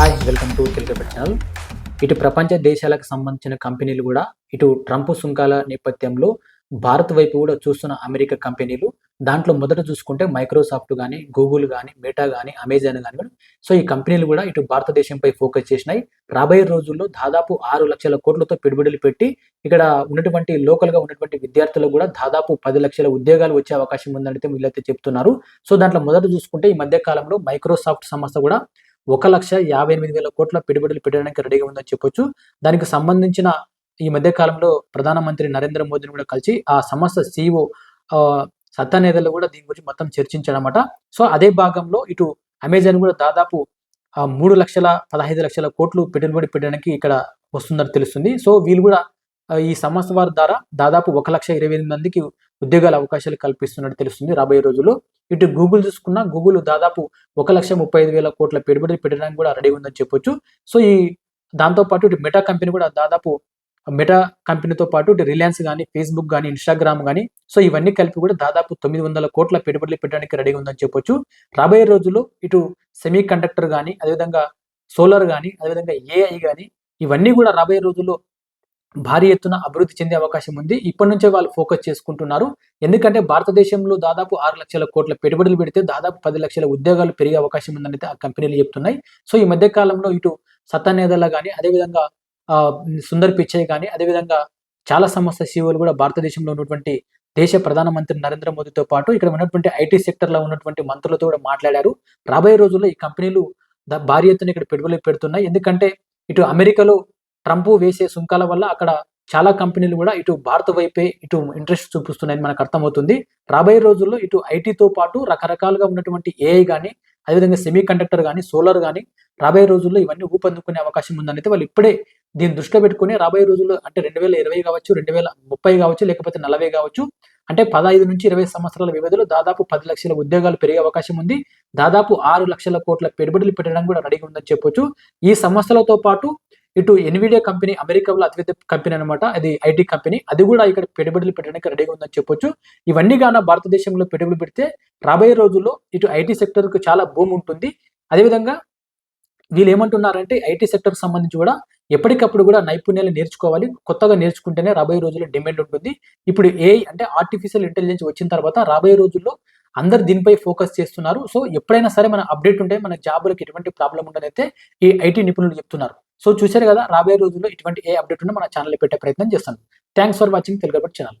Hi welcome to Telugu channel. ఇటు ప్రపంచ దేశాలకు సంబంధించిన కంపెనీలు కూడా ఇటు ట్రంప్ సుంకాల నేపథ్యంలో భారత్ వైపు కూడా చూస్తున్న అమెరికా కంపెనీలు దాంట్లో మొదట చూసుకుంటే మైక్రోసాఫ్ట్ కానీ గూగుల్ కానీ మెటా కానీ అమెజాన్ కానీ సో ఈ కంపెనీలు కూడా ఇటు భారతదేశంపై ఫోకస్ చేసినాయి. రాబోయే రోజుల్లో దాదాపు ఆరు లక్షల కోట్లతో పెట్టుబడులు పెట్టి ఇక్కడ ఉన్నటువంటి లోకల్గా ఉన్నటువంటి విద్యార్థులకు కూడా దాదాపు పది లక్షల ఉద్యోగాలు వచ్చే అవకాశం ఉందని వీళ్ళైతే చెప్తున్నారు. సో దాంట్లో మొదట చూసుకుంటే ఈ మధ్య కాలంలో మైక్రోసాఫ్ట్ సంస్థ కూడా ఒక లక్ష యాభై ఎనిమిది వేల కోట్ల పెట్టుబడులు పెట్టడానికి రెడీగా ఉందని చెప్పొచ్చు. దానికి సంబంధించిన ఈ మధ్య కాలంలో ప్రధానమంత్రి నరేంద్ర మోదీని కూడా కలిసి ఆ సంస్థ సిఇఓ సత్తానేతలు కూడా దీని గురించి మొత్తం చర్చించాడనమాట సో అదే భాగంలో ఇటు అమెజాన్ కూడా దాదాపు మూడు లక్షల పదహైదు లక్షల కోట్లు పెట్టుబడి పెట్టడానికి ఇక్కడ వస్తుందని తెలుస్తుంది. సో వీళ్ళు కూడా ఈ సంస్థ వారి ద్వారా దాదాపు ఒక లక్ష ఇరవై ఎనిమిది మందికి ఉద్యోగాల అవకాశాలు కల్పిస్తున్నట్టు తెలుస్తుంది రాబోయే రోజుల్లో. ఇటు గూగుల్ చూసుకున్నా గూగుల్ దాదాపు ఒక లక్ష ముప్పై ఐదు వేల కోట్ల పెట్టుబడి పెట్టడానికి కూడా రెడీ ఉందని చెప్పొచ్చు. సో ఈ దాంతోపాటు ఇటు మెటా కంపెనీ కూడా దాదాపు మెటా కంపెనీతో పాటు ఇటు రిలయన్స్ కానీ ఫేస్బుక్ కానీ ఇన్స్టాగ్రామ్ కానీ సో ఇవన్నీ కలిపి కూడా దాదాపు తొమ్మిది వందల కోట్ల పెట్టుబడులు పెట్టడానికి రెడీ ఉందని చెప్పొచ్చు. రాబోయే రోజుల్లో ఇటు సెమీ కండక్టర్ కానీ అదేవిధంగా సోలార్ కానీ అదేవిధంగా ఏఐ కానీ ఇవన్నీ కూడా రాబోయే రోజుల్లో భారీ ఎత్తున అభివృద్ధి చెందే అవకాశం ఉంది. ఇప్పటి నుంచే వాళ్ళు ఫోకస్ చేసుకుంటున్నారు. ఎందుకంటే భారతదేశంలో దాదాపు ఆరు లక్షల కోట్ల పెట్టుబడులు పెడితే దాదాపు పది లక్షల ఉద్యోగాలు పెరిగే అవకాశం ఉందని ఆ కంపెనీలు చెప్తున్నాయి. సో ఈ మధ్య కాలంలో ఇటు సత్తానేదల కానీ అదేవిధంగా సుందర్ పిచ్చయ్య కానీ అదేవిధంగా చాలా సంస్థ సీఓలు కూడా భారతదేశంలో ఉన్నటువంటి దేశ ప్రధానమంత్రి నరేంద్ర మోదీతో పాటు ఇక్కడ ఉన్నటువంటి ఐటీ సెక్టర్లో ఉన్నటువంటి మంత్రులతో కూడా మాట్లాడారు. రాబోయే రోజుల్లో ఈ కంపెనీలు భారీ ఎత్తున ఇక్కడ పెట్టుబడులు పెడుతున్నాయి. ఎందుకంటే ఇటు అమెరికాలో ట్రంప్ వేసే సుంకాల వల్ల అక్కడ చాలా కంపెనీలు కూడా ఇటు భారత వైపే ఇటు ఇంట్రెస్ట్ చూపిస్తున్నాయని మనకు అర్థమవుతుంది. రాబోయే రోజుల్లో ఇటు ఐటీతో పాటు రకరకాలుగా ఉన్నటువంటి ఏఐ కానీ అదేవిధంగా సెమీ కండక్టర్ కానీ సోలార్ కానీ రాబోయే రోజుల్లో ఇవన్నీ ఊపందుకునే అవకాశం ఉందని వాళ్ళు ఇప్పుడే దీన్ని దృష్టిలో పెట్టుకుని రాబోయే రోజుల్లో అంటే రెండు వేల ఇరవై కావచ్చు రెండు వేల ముప్పై కావచ్చు లేకపోతే నలభై కావచ్చు అంటే పదహైదు నుంచి ఇరవై సంవత్సరాల వ్యవధిలో దాదాపు పది లక్షల ఉద్యోగాలు పెరిగే అవకాశం ఉంది. దాదాపు ఆరు లక్షల కోట్ల పెట్టుబడులు పెట్టడం కూడా రెడీగా ఉందని చెప్పొచ్చు. ఈ సంస్థలతో పాటు ఇటు ఎన్విడియా కంపెనీ అమెరికాలో అతిపెద్ద కంపెనీ అనమాట అది ఐటీ కంపెనీ. అది కూడా ఇక్కడ పెట్టుబడులు పెట్టడానికి రెడీగా ఉందని చెప్పొచ్చు. ఇవన్నీ గాన భారతదేశంలో పెట్టుబడులు పెడితే రాబోయే రోజుల్లో ఇటు ఐటీ సెక్టర్కు చాలా భూమి ఉంటుంది. అదేవిధంగా వీళ్ళు ఏమంటున్నారంటే ఐటీ సెక్టర్ సంబంధించి కూడా ఎప్పటికప్పుడు కూడా నైపుణ్యాలు నేర్చుకోవాలి. కొత్తగా నేర్చుకుంటేనే రాబోయే రోజుల్లో డిమాండ్ ఉంటుంది. ఇప్పుడు ఏ అంటే ఆర్టిఫిషియల్ ఇంటెలిజెన్స్ వచ్చిన తర్వాత రాబోయే రోజుల్లో అందరు దీనిపై ఫోకస్ చేస్తున్నారు. సో ఎప్పుడైనా సరే మన అప్డేట్ ఉంటే మన జాబులకు ఎటువంటి ప్రాబ్లం ఉండదైతే ఈ ఐటీ నిపుణులు చెప్తున్నారు. సో చూశారు కదా రాబోయే రోజుల్లో ఇటువంటి ఏ అప్డేట్ ఉన్నా మన ఛానల్ పెట్టే ప్రయత్నం చేస్తాను. Thanks for watching Telugu channel